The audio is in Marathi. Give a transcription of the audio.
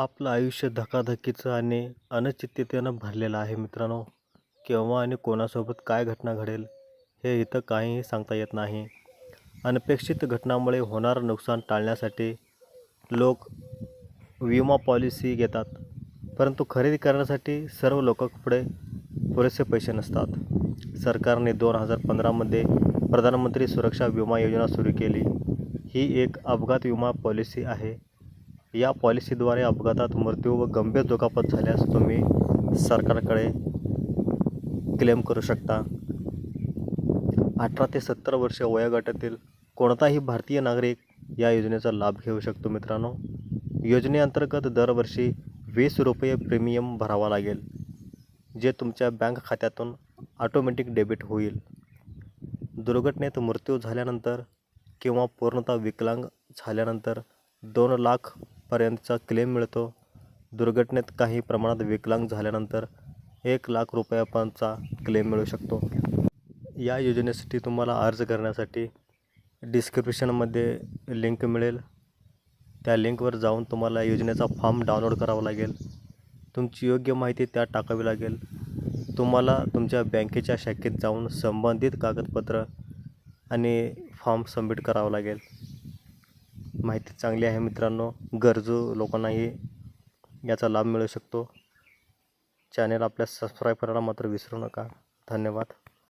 आपलं आयुष्य धकाधकीचं आणि अनिश्चिततेनं भरलेलं आहे मित्रांनो. केव्हा आणि कोणासोबत काय घटना घडेल हे इथं काहीही सांगता येत नाही. अनपेक्षित घटनामुळे होणारं नुकसान टाळण्यासाठी लोक विमा पॉलिसी घेतात परंतु खरेदी करण्यासाठी सर्व लोकांपुढे पुरेसे पैसे नसतात. सरकारने दोन हजार पंधरामध्ये प्रधानमंत्री सुरक्षा विमा योजना सुरू केली. ही एक अपघात विमा पॉलिसी आहे. या पॉलिसीद्वारे अपघातात मृत्यू व गंभीर दुखापत झाल्यास तुम्ही सरकारकडे क्लेम करू शकता. अठरा ते सत्तर वर्ष वयोगटातील कोणताही भारतीय नागरिक या योजनेचा लाभ घेऊ शकतो मित्रांनो. योजनेअंतर्गत दरवर्षी वीस रुपये प्रीमियम भरावा लागेल जे तुमच्या बँक खात्यातून ऑटोमॅटिक डेबिट होईल. दुर्घटनेत मृत्यू झाल्यानंतर किंवा पूर्णतः विकलांग झाल्यानंतर दोन लाख पर्यंतचा क्लेम मिळतो. दुर्घटनेत काही प्रमाणात विकलांग झाल्यानंतर एक लाख रुपयापर्यंतचा क्लेम मिळू शकतो. या योजनेसाठी तुम्हाला अर्ज करण्यासाठी डिस्क्रिप्शनमध्ये लिंक मिळेल. त्या लिंकवर जाऊन तुम्हाला योजनेचा फॉर्म डाउनलोड करावा लागेल. तुमची योग्य माहिती त्यात टाकावी लागेल. तुम्हाला तुमच्या बँकेच्या शाखेत जाऊन संबंधित कागदपत्र आणि फॉर्म सबमिट करावं लागेल. माहिती चांगली आहे मित्रांनो. गरजू लोकांनाही याचा लाभ मिळू शकतो. चॅनेल आपल्या सबस्क्राईब करायला मात्र विसरू नका. धन्यवाद.